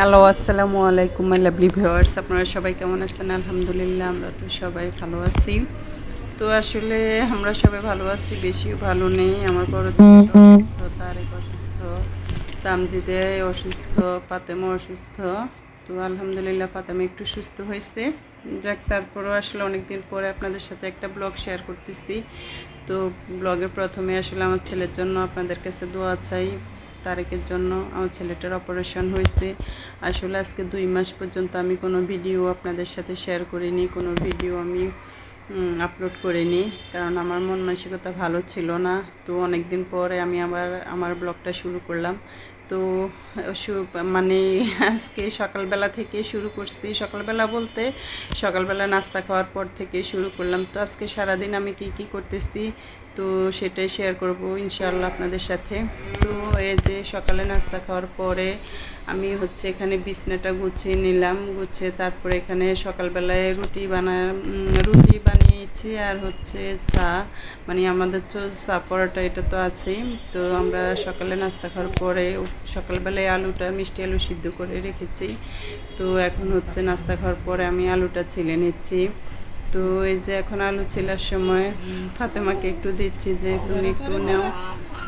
Hello আসসালামু আলাইকুম my lovely viewers আপনারা সবাই কেমন আছেন? আলহামদুলিল্লাহ, আমরা তো সবাই ভালো আছি। তো আসলে আমরা সবাই ভালো আছি, বেশিও ভালো নেই। আমার বড় অসুস্থ তারেক অসুস্থ। তামজিদে অসুস্থ, ফাতেমা অসুস্থ। তো আলহামদুলিল্লাহ, ফাতেমা একটু সুস্থ হয়েছে। যাক, তারপরও আসলে অনেকদিন পরে আপনাদের সাথে একটা ব্লগ শেয়ার করতেছি। তো ব্লগের প্রথমে আসলে আমার ছেলের জন্য আপনাদের কাছে দোয়া চাই। তারেকের জন্য আমার ছেলেটার অপারেশন হয়েছে। আসলে আজকে দুই মাস পর্যন্ত আমি কোনো ভিডিও আপনাদের সাথে শেয়ার করিনি, কোনো ভিডিও আমি আপলোড করিনি। কারণ আমার মন মানসিকতা ভালো ছিল না। তো অনেক দিন পরে আমি আবার আমার ব্লগটা শুরু করলাম। তো মানে আজকে সকালবেলা থেকে শুরু করছি। সকালবেলা বলতে সকালবেলা নাস্তা খাওয়ার পর থেকে শুরু করলাম। তো আজকে সারাদিন আমি কি কি করতেছি? তো সেটাই শেয়ার করব ইনশাআল্লাহ আপনাদের সাথে। তো এই যে সকালে নাস্তা খাওয়ার পরে আমি হচ্ছে এখানে বিছনাটা গুছিয়ে নিলাম, গুছিয়ে তারপরে এখানে সকালবেলায় রুটি বানা রুটি বানিয়েছি আর হচ্ছে চা। মানে আমাদের তো চা পরোটা এটা তো আছেই। তো আমরা সকালে নাস্তা খাওয়ার পরে সকালবেলায় আলুটা, মিষ্টি আলু সিদ্ধ করে রেখেছি। তো এখন হচ্ছে নাস্তা খাওয়ার পরে আমি আলুটা ছিলে নিচ্ছি। তো এই যে এখন আলু ছেলার সময় ফাতেমাকে একটু দিচ্ছি যে তুমি একটু নাও।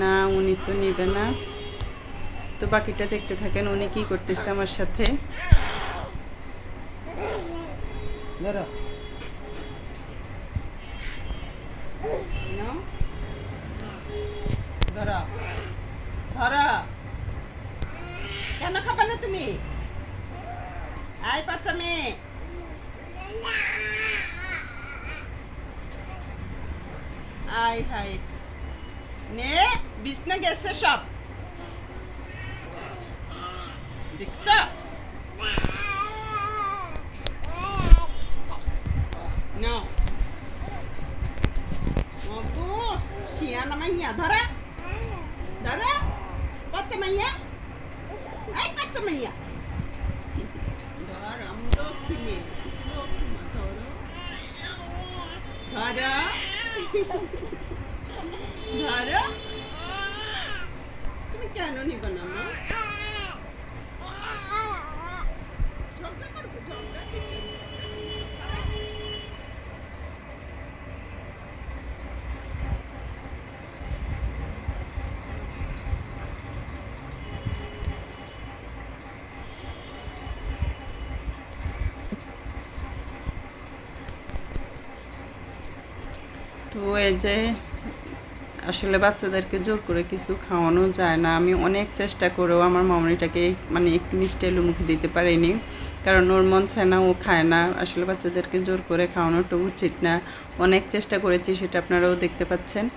না উনি তো নিবে না। তো বাকিটা দেখতে থাকেন উনি কি করতেছে আমার সাথে। ধরো ধরো ধরো কেন খাবে না তুমি? আয় বাচ্চা মেয়ে। আয় হাই নে বিছনা গেছে সব দেখছ নাও মগু শিয়ানা মাইয়া ধরা ধরা বাচ্চা মাইয়া এই বাচ্চা মাইয়া ধর আমি লক্ষ্মী মেয়ে লক্ষ্মী মা ধরো ধরো ধরো তুমি কেন নিবে না মা ঝগড়া করব ঝগড়া থেকে ঝগড়া থেকে ধরো তো যায়। যে আসলে বাচ্চাদেরকে জোর করে কিছু খাওয়ানো যায় না। আমি অনেক চেষ্টা করেও আমার মামনিটাকে মানে একটু মিষ্টি আলু মুখে দিতে পারিনি। কারণ ওর মন চায় না, ও খায় না। আসলে বাচ্চাদেরকে জোর করে খাওয়ানোটা উচিত না। অনেক চেষ্টা করেছি, সেটা আপনারাও দেখতে পাচ্ছেন।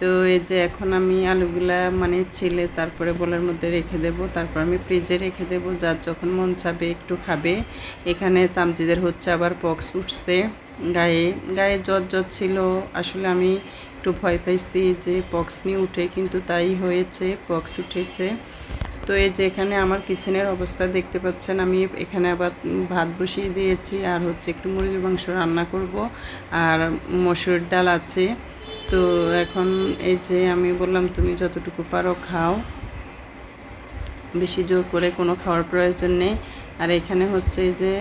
তো এই যে এখন আমি আলুগুলা মানে ছিলে, তারপরে বোলের মধ্যে রেখে দেব। তারপর আমি ফ্রিজে রেখে দেব। যার যখন মন চাবে একটু খাবে। এখানে তামজিদের হচ্ছে আবার পক্স উঠছে গায়ে। গায়ে জ্বর জ্বর ছিল। আসলে আমি একটু ভয় পাইছি যে পক্স নিয়ে উঠে, কিন্তু তাই হয়েছে পক্স উঠেছে। তো এই যে এখানে আমার কিচেনের অবস্থা দেখতে পাচ্ছেন। আমি এখানে আবার ভাত বসিয়ে দিয়েছি। আর হচ্ছে একটু মুরগির মাংস রান্না করব। আর মসুর ডাল আছে। তো এখন এই যে আমি বললাম, তুমি যতটুকু পারো খাও। বেশি জোর করে কোনো খাওয়ার প্রয়োজন নেই। আর এখানে হচ্ছে যে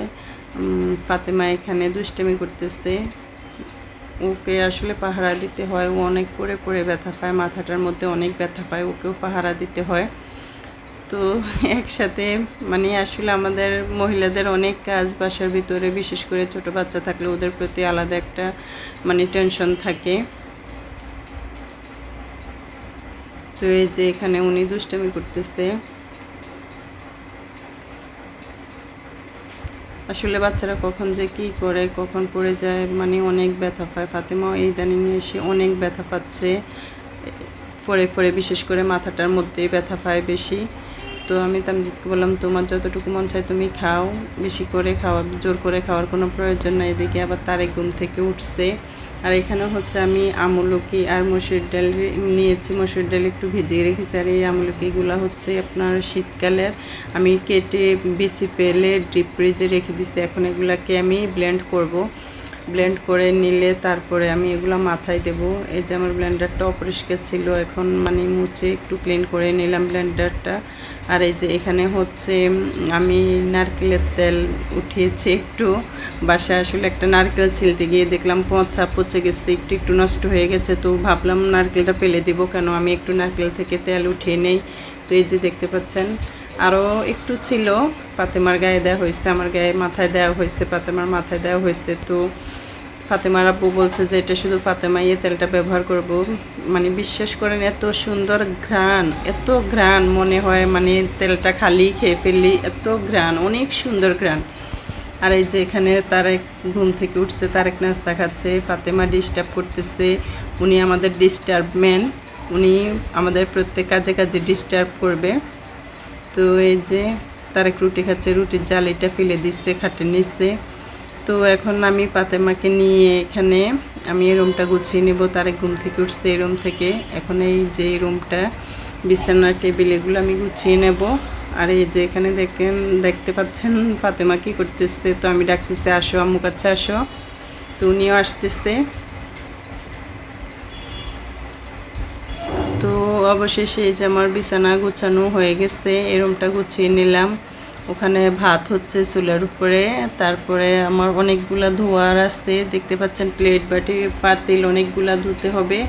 ফাতেমা এখানে দুষ্টামি করতেছে। ওকে আসলে পাহারা দিতে হয়। ও অনেক পড়ে পড়ে ব্যথা পায়। মাথাটার মধ্যে অনেক ব্যথা পায়। ওকেও পাহারা দিতে হয়। তো একসাথে মানে আসলে আমাদের মহিলাদের অনেক কাজ বাসার ভিতরে, বিশেষ করে ছোট বাচ্চা থাকলে ওদের প্রতি আলাদা একটা মানে টেনশন থাকে। তো এই যে এখানে উনি দুষ্টামি করতেছে। আসলে বাচ্চারা কখন যে কি করে, কখন পড়ে যায় মানে অনেক ব্যথা পায়। ফাতেমা এই দানিং এসে অনেক ব্যথা পাচ্ছে। ফরে ফরে বিশেষ করে মাথাটার মধ্যেই ব্যথা পায় বেশি। তো আমি তামজিৎকে বললাম, তোমার যতটুকু মন চায় তুমি খাও, বেশি করে খাওয়া, জোর করে খাওয়ার কোনো প্রয়োজন নাই। এদিকে আবার তারেক ঘুম থেকে উঠছে। আর এখানে হচ্ছে আমি আমলকি আর মসুর ডাল নিয়েছি। মসুর ডাল একটু ভিজিয়ে রেখেছি। আর এই আমলকিগুলো হচ্ছে আপনার শীতকালের। আমি কেটে, বিচি পেলে ডিপ ফ্রিজে রেখে দিছি। এখন এগুলাকে আমি ব্লেন্ড করব। ব্লেন্ড করে নিলে তারপরে আমি এগুলো মাথায় দেব। এই যে আমার ব্লেন্ডারটা অপরিষ্কার ছিল, এখন মানে মুছে একটু ক্লিন করে নিলাম ব্লেন্ডারটা আর এই যে এখানে হচ্ছে আমি নারকেলের তেল উঠিয়েছি একটু। বাসায় আসলে একটা নারকেল ছিলতে গিয়ে দেখলাম পচা, পচে গেছে, একটু একটু নষ্ট হয়ে গেছে। তো ভাবলাম নারকেলটা ফেলে দিব কেন? আমি একটু নারকেল থেকে তেল উঠিয়ে নেই। তো এই যে দেখতে পাচ্ছেন আরও একটু ছিল। ফাতেমার গায়ে দেওয়া হয়েছে, আমার গায়ে মাথায় দেওয়া হয়েছে, ফাতেমার মাথায় দেওয়া হয়েছে। তো ফাতেমার আব্বু বলছে যে, এটা শুধু ফাতেমা এই তেলটা ব্যবহার করব। মানে বিশ্বাস করেন, এত সুন্দর ঘ্রাণ, এত ঘ্রাণ মনে হয় মানে তেলটা খালি খেয়ে ফেললি, এত ঘ্রাণ, অনেক সুন্দর ঘ্রাণ। আর এই যে এখানে তারেক ঘুম থেকে উঠছে, তারেক নাস্তা খাচ্ছে, ফাতেমা ডিস্টার্ব করতেছে, উনি আমাদের ডিস্টার্ব ম্যান উনি আমাদের প্রত্যেক কাজে কাজে ডিস্টার্ব করবে। তো এই যে তারেক রুটি খাচ্ছে, রুটির জালিটা ফেলে দিচ্ছে, খাটে নিচ্ছে। তো এখন আমি পাতেমাকে নিয়ে এখানে আমি এই রুমটা গুছিয়ে নেব। তারেক ঘুম থেকে উঠছে এই রুম থেকে। এখন এই যে রুমটা, বিছানার টেবিল, এগুলো আমি গুছিয়ে নেব। আর এই যে এখানে দেখেন, দেখতে পাচ্ছেন ফাতেমা কী করতেছে? তো আমি ডাকতেছি, আসো আম্মু কাছে আসো। তো উনিও আসতেছে। অবশেষে এই যে আমার বিছানা গুছানো হয়ে গেছে এই রুমটা গুছিয়ে নিলাম। ওখানে ভাত হচ্ছে চুলার উপরে, তারপরে আমার অনেকগুলা ধোয়ার আছে, দেখতে পাচ্ছেন প্লেট বাটি, পাতিল অনেকগুলা ধুতে হবে।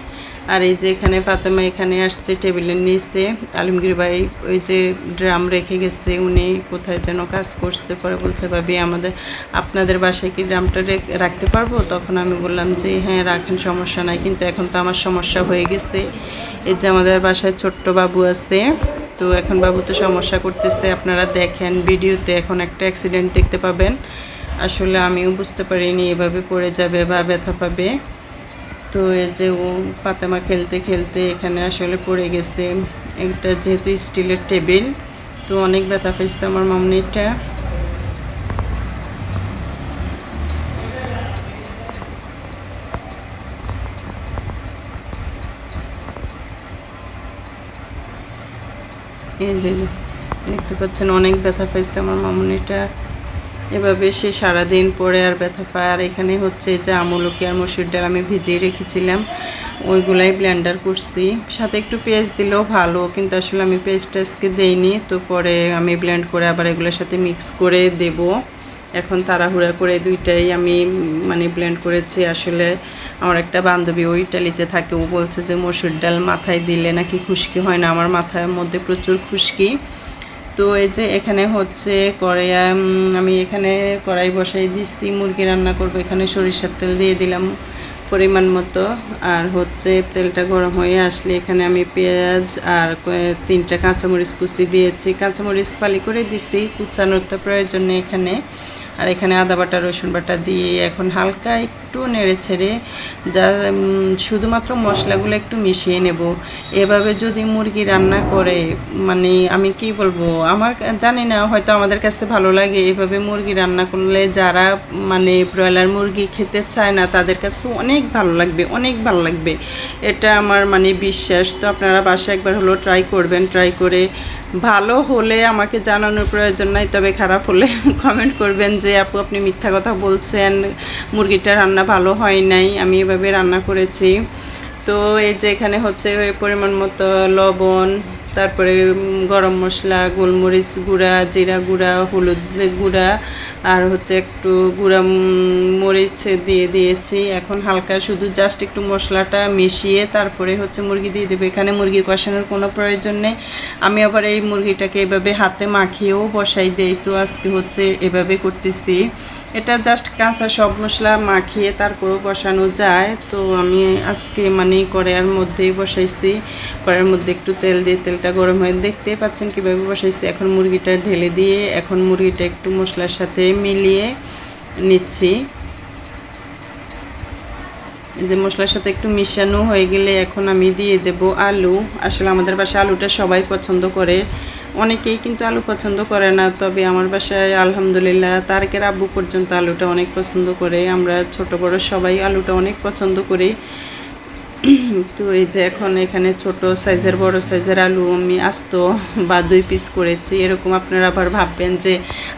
আর এই যে এখানে ফাতেমা এখানে আসছে টেবিলের নিচে। আলমগীর ভাই ওই যে ড্রাম রেখে গেছে, উনি কোথায় যেন কাজ করছে, পরে বলছে, ভাবি, আমাদের, আপনাদের বাসায় কি ড্রামটা রেখ- রাখতে পারব? তখন আমি বললাম যে হ্যাঁ রাখেন, সমস্যা নাই। কিন্তু এখন তো আমার সমস্যা হয়ে গেছে। এই যে আমাদের বাসায় ছোট্ট বাবু আছে তো এখন বাবু তো সমস্যা করতেছে, আপনারা দেখেন ভিডিওতে এখন একটা অ্যাক্সিডেন্ট দেখতে পাবেন। আসলে আমিও বুঝতে পারিনি এভাবে পড়ে যাবে বা ব্যথা পাবে। তো এই যে ও ফাতেমা খেলতে খেলতে এখানে আসলে পড়ে গেছে। এটা যেহেতু স্টিলের টেবিল তো অনেক ব্যথা পেয়েছে আমার মামনিটা। এই যে দেখতে পাচ্ছেন অনেক ব্যথা পাইছে আমার মামুনিটা। এভাবে সে সারাদিন পরে আর ব্যথা পায়। আর এখানে হচ্ছে যে আমলকি আর মসুর ডাল আমি ভিজিয়ে রেখেছিলাম। ওইগুলাই ব্ল্যান্ডার করছি। সাথে একটু পেঁয়াজ দিলেও ভালো, কিন্তু আসলে আমি পেঁয়াজটা আজকে দেইনি। তো পরে আমি ব্ল্যান্ড করে আবার এগুলোর সাথে মিক্স করে দেব। এখন তাড়াহুড়া করে দুইটাই আমি মানে ব্লেন্ড করেছি। আসলে আমার একটা বান্ধবী ওই ইটালিতে থাকে, ও বলছে যে মসুর ডাল মাথায় দিলে নাকি খুশকি হয় না, আমার মাথার মধ্যে প্রচুর খুশকি। তো এই যে এখানে হচ্ছে কড়াইয়া আমি এখানে কড়াই বসাই দিচ্ছি মুরগি রান্না করব, এখানে সরিষার তেল দিয়ে দিলাম। পরিমাণ মতো। আর হচ্ছে তেলটা গরম হয়ে আসলে এখানে আমি পেঁয়াজ আর তিনটা কাঁচামরিচ কুচি দিয়েছি। কাঁচামরিচ ফালি করে দিছি, কুচানোর তো প্রয়োজন এখানে। আর এখানে আদা বাটা, রসুন বাটা দিয়ে এখন হালকা একটু নেড়ে ছেড়ে যা শুধুমাত্র মশলাগুলো একটু মিশিয়ে নেব। এভাবে যদি মুরগি রান্না করে মানে আমি কি বলব, আমার জানি না, হয়তো আমাদের কাছে ভালো লাগে এভাবে মুরগি রান্না করলে যারা মানে ব্রয়লার মুরগি খেতে চায় না, তাদের কাছে অনেক ভালো লাগবে, অনেক ভালো লাগবে। এটা আমার মানে বিশ্বাস। তো আপনারা বাসায় একবার হলো ট্রাই করবেন, ট্রাই করে ভালো হলে আমাকে জানানোর প্রয়োজন নাই, তবে খারাপ হলে কমেন্ট করবেন যে, আপু, আপনি মিথ্যা কথা বলছেন, মুরগিটা রান্না ভালো হয় নাই, আমি এভাবে রান্না করেছি। তো এই যে এখানে হচ্ছে পরিমাণ মতো লবণ তারপরে গরম মশলা, গোলমরিচ গুঁড়া, জিরা গুঁড়া, হলুদ গুঁড়া, আর হচ্ছে একটু গুঁড়া মরিচ দিয়ে দিয়েছি। এখন হালকা শুধু জাস্ট একটু মশলাটা মিশিয়ে তারপরে হচ্ছে মুরগি দিয়ে দেবে। এখানে মুরগি কষানোর কোনো প্রয়োজন নেই। আমি আবার এই মুরগিটাকে এভাবে হাতে মাখিয়েও বসাই দেই। তো আজকে হচ্ছে এভাবে করতেছি। এটা জাস্ট কাঁচা সব মশলা মাখিয়ে তারপরেও বসানো যায়। তো আমি আজকে মানে কড়াইয়ের মধ্যেই বসাইছি। কড়াইয়ের মধ্যে একটু তেল দিয়ে তেলটা গরম হয়ে দেখতে পাচ্ছেন কীভাবে বসাইছি। এখন মুরগিটা ঢেলে দিয়ে এখন মুরগিটা একটু মশলার সাথে মিলিয়ে নিচ্ছি। যে মশলার সাথে একটু মিশানো হয়ে গেলে এখন আমি দিয়ে দেব আলু। আসলে আমাদের বাসায় আলুটা সবাই পছন্দ করে। অনেকেই কিন্তু আলু পছন্দ করে না, তবে আমার বাসায় আলহামদুলিল্লাহ তারকের আব্বু পর্যন্ত আলুটা অনেক পছন্দ করে। আমরা ছোট বড় সবাই আলুটা অনেক পছন্দ করি। তো এই যে এখন এখানে ছোট সাইজের, বড় সাইজের আলু আমি আস্ত বা দুই পিস করেছি। এরকম আপনারা আবার ভাববেন যে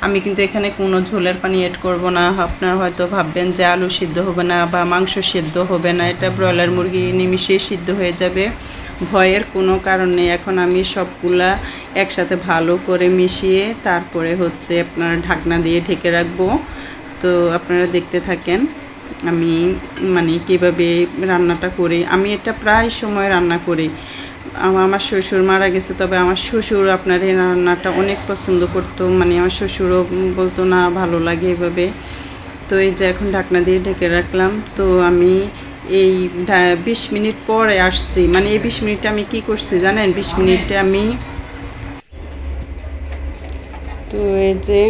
আমি কিন্তু এখানে কোনো ঝোলের পানি এড করব না। আপনারা হয়তো ভাববেন যে আলু সিদ্ধ হবে না বা মাংস সিদ্ধ হবে না। এটা ব্রয়লার মুরগি নিমিশেই সিদ্ধ হয়ে যাবে। ভয়ের কোনো কারণ নেই। এখন আমি সবগুলা একসাথে ভালো করে মিশিয়ে তারপরে হচ্ছে আপনার ঢাকনা দিয়ে ঢেকে রাখব। তো আপনারা দেখতে থাকেন। আমি মানে কীভাবে রান্নাটা করি, আমি এটা প্রায় সময় রান্না করি। আমার শ্বশুর মারা গেছে, তবে আমার শ্বশুর আপনার এই রান্নাটা অনেক পছন্দ করতো মানে আমার শ্বশুরও বলতো, না, ভালো লাগে এভাবে। তো এই যে এখন ঢাকনা দিয়ে ঢেকে রাখলাম, তো আমি এই বিশ মিনিট পরে আসছি। মানে এই বিশ মিনিটে আমি কি করছি জানেন? বিশ মিনিটে আমি তো এই যে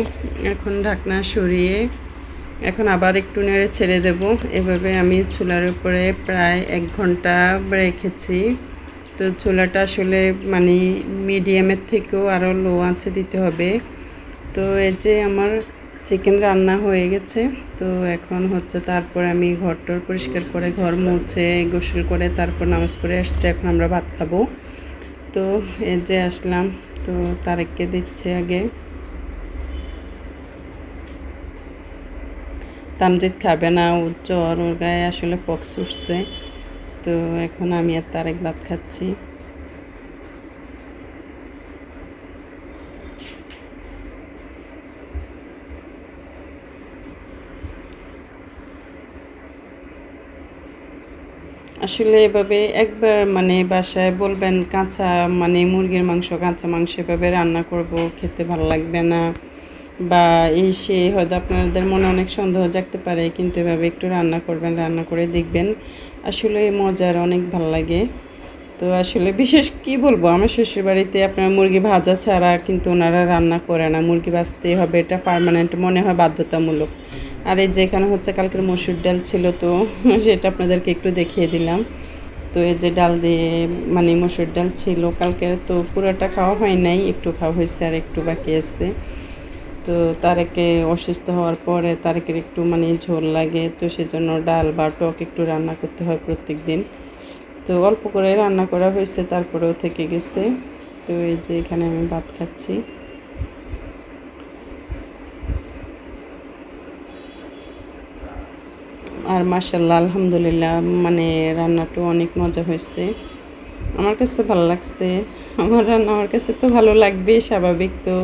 এখন ঢাকনা সরিয়ে এখন আবার একটু নেড়ে ছেড়ে দেব। এভাবে আমি চুলার উপরে প্রায় এক ঘণ্টা রেখেছি। তো চুলাটা আসলে মানে মিডিয়ামের থেকেও আরও লো আছে দিতে হবে। তো এই যে আমার চিকেন রান্না হয়ে গেছে। তো এখন হচ্ছে তারপর আমি ঘরটর পরিষ্কার করে ঘর মুছে, গোসল করে তারপর নামাজ পড়ে আসছে। এখন আমরা ভাত খাব। তো এই যে আসলাম। তো তারেককে দিচ্ছে আগে। তামজিৎ খাবে না, ওর জ্বর, ওর গায়ে আসলে পক্স উঠছে। তো এখন আমি আর তারেক ভাত খাচ্ছি। আসলে এভাবে একবার মানে বাসায় বলবেন কাঁচা মানে মুরগির মাংস, কাঁচা মাংস এভাবে রান্না করব, খেতে ভালো লাগবে না। বা এই সে হয়তো আপনাদের মনে অনেক সন্দেহ জাগতে পারে, কিন্তু এভাবে একটু রান্না করবেন, রান্না করে দেখবেন। আসলে মজার অনেক ভালো লাগে। তো আসলে বিশেষ কি বলব, আমার শ্বশুর বাড়িতে আপনার মুরগি ভাজা ছাড়া কিন্তু ওনারা রান্না করে না। মুরগি ভাজতেই হবে, এটা পার্মানেন্ট মনে হয় বাধ্যতামূলক। আর এই যে এখানে হচ্ছে কালকের মসুর ডাল ছিল তো, সেটা আপনাদেরকে একটু দেখিয়ে দিলাম। তো এই যে ডাল দিয়ে মানে মসুর ডাল ছিল কালকে তো পুরোটা খাওয়া হয় নাই, একটু খাওয়া হয়েছে আর একটু বাকি আছে। তো তারেকে অসুস্থ হওয়ার পরে তারেকের একটু মানে ঝোল লাগে, তো সেজন্য ডাল বা টক একটু রান্না করতে হয় প্রত্যেক দিন তো অল্প করে রান্না করা হয়েছে, তারপরেও থেকে গেছে। তো এই যে এখানে আমি ভাত খাচ্ছি। আর মার্শাল্লাহ আলহামদুলিল্লাহ মানে রান্নাটা অনেক মজা হয়েছে। আমার কাছে ভালো লাগছে। আমার রান্না আমার কাছে তো ভালো লাগবেই, স্বাভাবিক। তো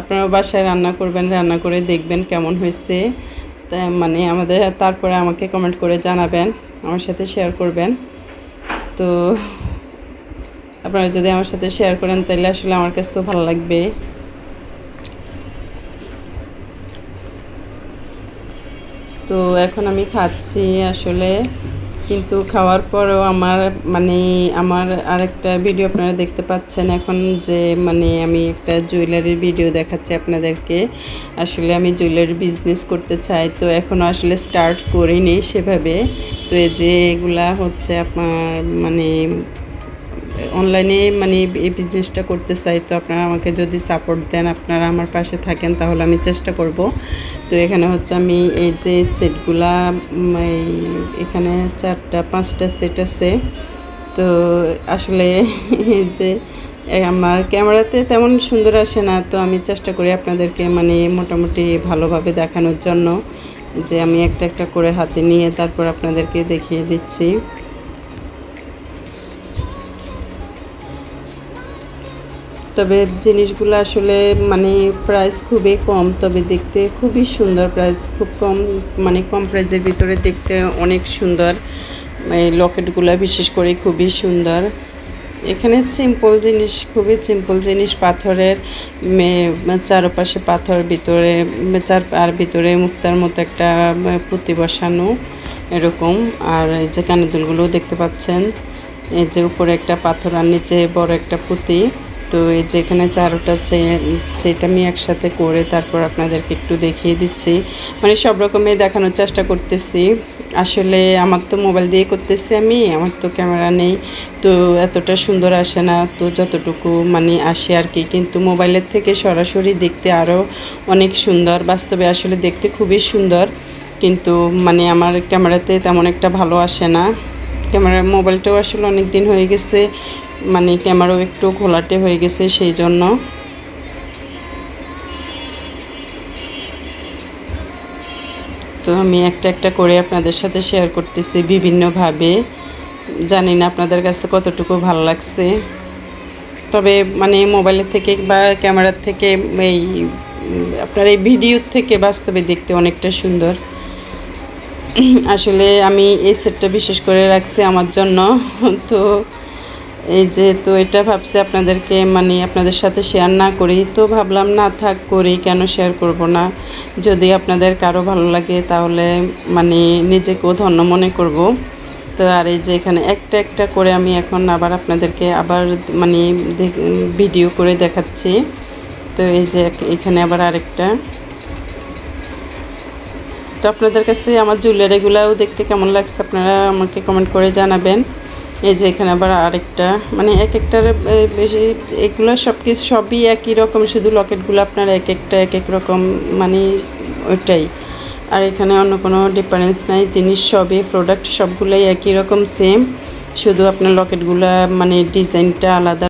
আপনারা বাসায় রান্না করবেন, রান্না করে দেখবেন কেমন হয়েছে। মানে আমাদের, তারপরে আমাকে কমেন্ট করে জানাবেন, আমার সাথে শেয়ার করবেন। তো আপনারা যদি আমার সাথে শেয়ার করেন, তাহলে আসলে আমার কাছেও ভালো লাগবে। তো এখন আমি খাচ্ছি আসলে। কিন্তু খাওয়ার পরেও আমার মানে আমার আরেকটা ভিডিও আপনারা দেখতে পাচ্ছেন এখন যে মানে আমি একটা জুয়েলারির ভিডিও দেখাচ্ছি আপনাদেরকে। আসলে আমি জুয়েলারি বিজনেস করতে চাই, তো এখনও আসলে স্টার্ট করিনি সেভাবে। তো এই যে এগুলা হচ্ছে আপনার মানে অনলাইনে মানে এই বিজনেসটা করতে চাই, তো আপনারা আমাকে যদি সাপোর্ট দেন, আপনারা আমার পাশে থাকেন, তাহলে আমি চেষ্টা করব। তো এখানে হচ্ছে আমি এই যে সেটগুলা এখানে চারটা, পাঁচটা সেট আছে। তো আসলে যে আমার ক্যামেরাতে তেমন সুন্দর আসে না, তো আমি চেষ্টা করি আপনাদেরকে মানে মোটামুটি ভালোভাবে দেখানোর জন্য। যে আমি একটা একটা করে হাতে নিয়ে তারপর আপনাদেরকে দেখিয়ে দিচ্ছি। তবে জিনিসগুলো আসলে মানে প্রাইস খুবই কম, তবে দেখতে খুবই সুন্দর প্রাইস খুব কম মানে কম প্রাইসের ভিতরে দেখতে অনেক সুন্দর। এই লকেটগুলো বিশেষ করে খুবই সুন্দর। এখানে সিম্পল জিনিস, খুবই সিম্পল জিনিস, পাথরের চারপাশে পাথর ভিতরে, চার আর ভিতরে মুক্তার মতো একটা পুঁতি বসানো এরকম। আর এই যে কানের দুলগুলোও দেখতে পাচ্ছেন, এই যে উপরে একটা পাথর আর নিচে বড় একটা পুঁতি। তো এই যে এখানে চারোটা সেটা আমি একসাথে করে তারপর আপনাদেরকে একটু দেখিয়ে দিচ্ছি। মানে সব রকমের দেখানোর চেষ্টা করতেছি। আসলে আমার তো মোবাইল দিয়ে করতেছি আমি, আমার তো ক্যামেরা নেই। তো এতটা সুন্দর আসে না, তো যতটুকু মানে আসে আর কি। কিন্তু মোবাইলের থেকে সরাসরি দেখতে আরও অনেক সুন্দর, বাস্তবে আসলে দেখতে খুবই সুন্দর। কিন্তু মানে আমার ক্যামেরাতে তেমন একটা ভালো আসে না। ক্যামেরা, মোবাইলটাও আসলে অনেক দিন হয়ে গেছে। মানে ক্যামেরাও একটু ঘোলাটে হয়ে গেছে সেই জন্য। তো আমি একটা একটা করে আপনাদের সাথে শেয়ার করতেছি বিভিন্নভাবে। জানি না আপনাদের কাছে কতটুকু ভালো লাগছে। তবে মানে মোবাইলের থেকে বা ক্যামেরার থেকে এই আপনার এই ভিডিওর থেকে বাস্তবে দেখতে অনেকটা সুন্দর। আসলে আমি এই সেটটা বিশেষ করে রাখছি আমার জন্য। তো এই যে, তো এটা ভাবছি আপনাদেরকে মানে আপনাদের সাথে শেয়ার না করি তো ভাবলাম না থাক করি কেন শেয়ার করব না। যদি আপনাদের কারও ভালো লাগে, তাহলে মানে নিজেকেও ধন্য মনে করব। তো আর এই যে, এখানে একটা একটা করে আমি এখন আবার আপনাদেরকে আবার মানে ভিডিও করে দেখাচ্ছি। তো এই যে এখানে আবার আরেকটা। তো আপনাদের কাছে আমার জুয়েলারিগুলোও দেখতে কেমন লাগছে, আপনারা আমাকে কমেন্ট করে জানাবেন। এই যে এখানে আবার আরেকটা মানে এক একটার বেশি, এগুলো সব কিছু সবই একই রকম, শুধু লকেটগুলো আপনার এক একটা এক এক রকম মানে ওইটাই। আর এখানে অন্য কোনো ডিফারেন্স নাই, জিনিস সবই প্রোডাক্ট সবগুলোই একই রকম সেম শুধু আপনার লকেটগুলো মানে ডিজাইনটা আলাদা